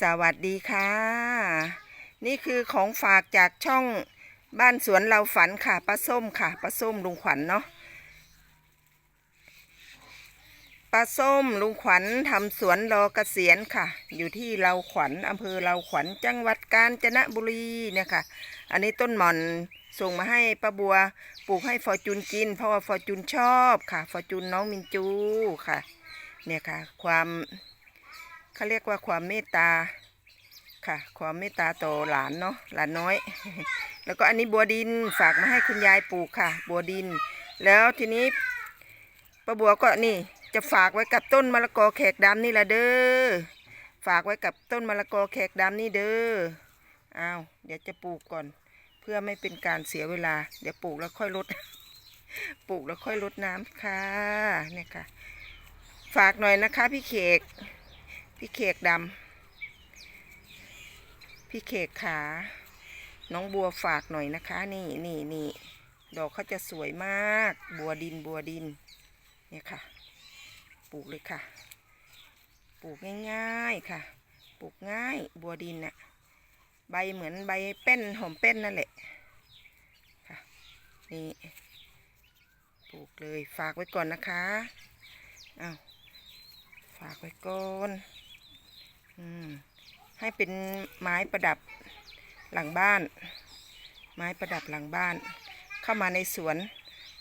สวัสดีค่ะ นี่คือของฝากจากช่องบ้านสวนเราฝันค่ะป้าส้มค่ะป้าส้มลุงขวัญเนาะป้าส้มลุงขวัญทำสวนรอเกษียณค่ะ อยู่ที่เราขวัญอำเภอเราขวัญจังหวัดกาญจนบุรีเนี่ยค่ะ อันนี้ต้นหม่อนส่งมาให้ป้าบัวปลูกให้ฟอร์จูนกิน เพราะว่าฟอร์จูนชอบค่ะฟอร์จูนน้องมินจูค่ะ เนี่ยค่ะ ความ เขาเรียกว่าความเมตตาค่ะ ความเมตตาต่อหลานเนาะหลานน้อย แล้วก็อันนี้บัวดินฝากมาให้คุณยายปลูกค่ะ บัวดิน แล้วทีนี้ป้าบัวก็นี่จะฝากไว้กับต้นมะละกอแขกดำนี่แหละเด้อฝากไว้กับต้นมะละกอแขกดำนี่เด้ออ้าวเดี๋ยวจะปลูกก่อน เพื่อไม่เป็นการเสียเวลา เดี๋ยวปลูกแล้วค่อยลดปลูกแล้วค่อยลดน้ำค่ะเนี่ยค่ะ ฝากหน่อยนะคะพี่เขก พี่เขกดำพี่เขกขา น้องบัวฝากหน่อยนะคะ นี่นี่นี่ดอกเขาจะสวยมาก บัวดินบัวดิน เนี่ยค่ะ ปลูกเลยค่ะ ปลูกง่ายๆค่ะ ปลูกง่ายบัวดินน่ะ ใบเหมือนใบเป้นหอมเป้นนั่นแหละค่ะ นี่ ปลูกเลยฝากไว้ก่อนนะคะอ้าวฝากไว้ก่อน ให้เป็นไม้ประดับหลังบ้าน ไม้ประดับหลังบ้าน เข้ามาในสวน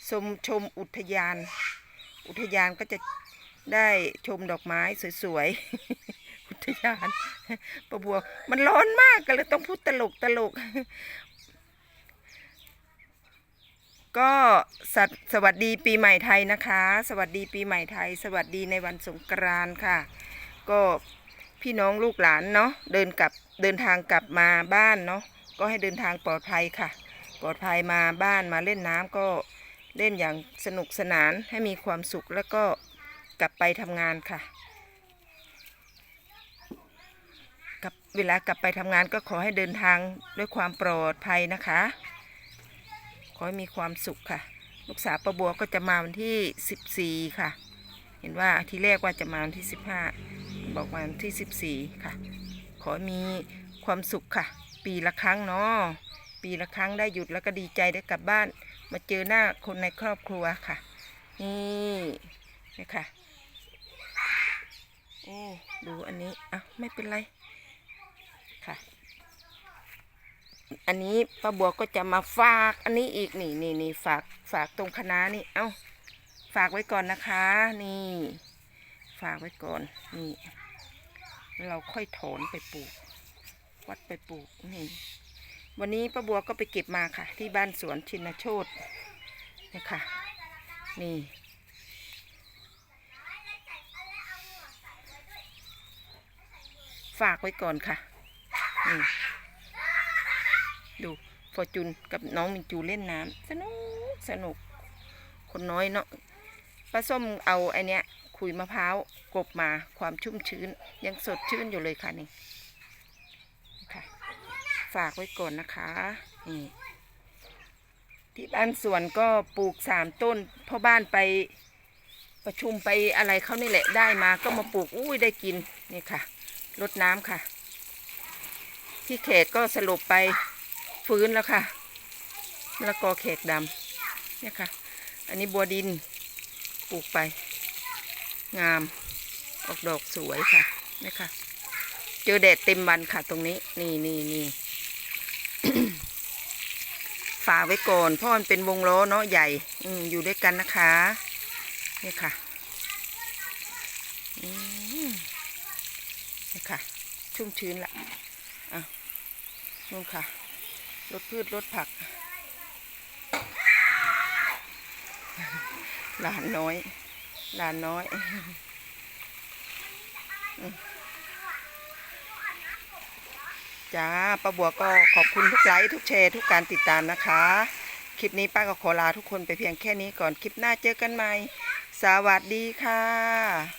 ชมชมอุทยาน อุทยานก็จะได้ชมดอกไม้สวยๆ อุทยานประบัวมันร้อนมากก็เลยต้องพูดตลกตลก ก็สวสวัสดีปีใหม่ไทยนะคะ สวัสดีปีใหม่ไทย สวัสดีในวันสงกรานต์ค่ะ ก็ พี่น้องลูกหลานเนาะเดินกลับเดินทางกลับมาบ้านเนาะก็ให้เดินทางปลอดภัยค่ะ ปลอดภัยมาบ้านมาเล่นน้ำก็เล่นอย่างสนุกสนานให้มีความสุขแล้วก็กลับไปทำงานค่ะกับเวลากลับไปทำงานก็ขอให้เดินทางด้วยความปลอดภัยนะคะ ขอให้มีความสุขค่ะ ลูกสาวประบัวก็จะมาวันที่ 14 ค่ะ เห็นว่าทีแรกว่าจะมาวันที่ 15 บอกวันที่ 14 ค่ะ ขอมีความสุขค่ะ ปีละครั้งเนาะปีละครั้งได้หยุดแล้วก็ดีใจได้กลับบ้าน มาเจอหน้าคนในครอบครัวค่ะ นี่นี่ค่ะโอ้ดูอันนี้อะไม่เป็นไรค่ะ อันนี้ป้าบัวก็จะมาฝากอันนี้อีกนี่นี่นี่ฝากฝากตรงคณะนี่เอ้าฝากไว้ก่อนนะคะ นี่ ฝากไว้ก่อนนี่เราค่อยถอนไปปลูก วัดไปปลูกนี่วันนี้ป้าบัวก็ไปเก็บมาค่ะ ที่บ้านสวนชินโชตนะคะนี่ฝากไว้ก่อนค่ะนี่ดูฟอร์จูนกับน้องมินจูเล่นน้ำสนุกสนุก คนน้อยเนาะป้าส้มเอาไอเนี้ย ขุยมะพร้าวกบมาความชุ่มชื้น ยังสดชื่นอยู่เลยค่ะนี่ค่ะฝากไว้ก่อนนะคะนี่ที่บ้านสวนก็ปลูกสามต้นพ่อบ้านไปประชุมไปอะไรเขานี่แหละได้มาก็มาปลูกอุ้ยได้กินนี่ค่ะรดน้ำค่ะ ที่เขตก็สรุปไปฟื้นแล้วค่ะมะละกอเขกดำเนี่ยค่ะ อันนี้บัวดินปลูกไป งาม ออกดอกสวยค่ะเนี่ยค่ะเจอแดดเต็มวันค่ะตรงนี้ นี่นี่นี่ฝากไว้ก่อนเพราะมันเป็นวงล้อเนาะใหญ่ อืมอยู่ด้วยกันนะคะเนี่ยค่ะเนี่ยค่ะ ชุ่มชื้นละอะนู่นค่ะรถพืชรถผัก หลานน้อย หลานน้อยจ้าป้าบัวก็ขอบคุณทุกไลค์ทุกแชร์ทุกการติดตามนะคะ คลิปนี้ป้าก็ขอลาทุกคนไปเพียงแค่นี้ก่อนคลิปหน้าเจอกันใหม่ สวัสดีค่ะ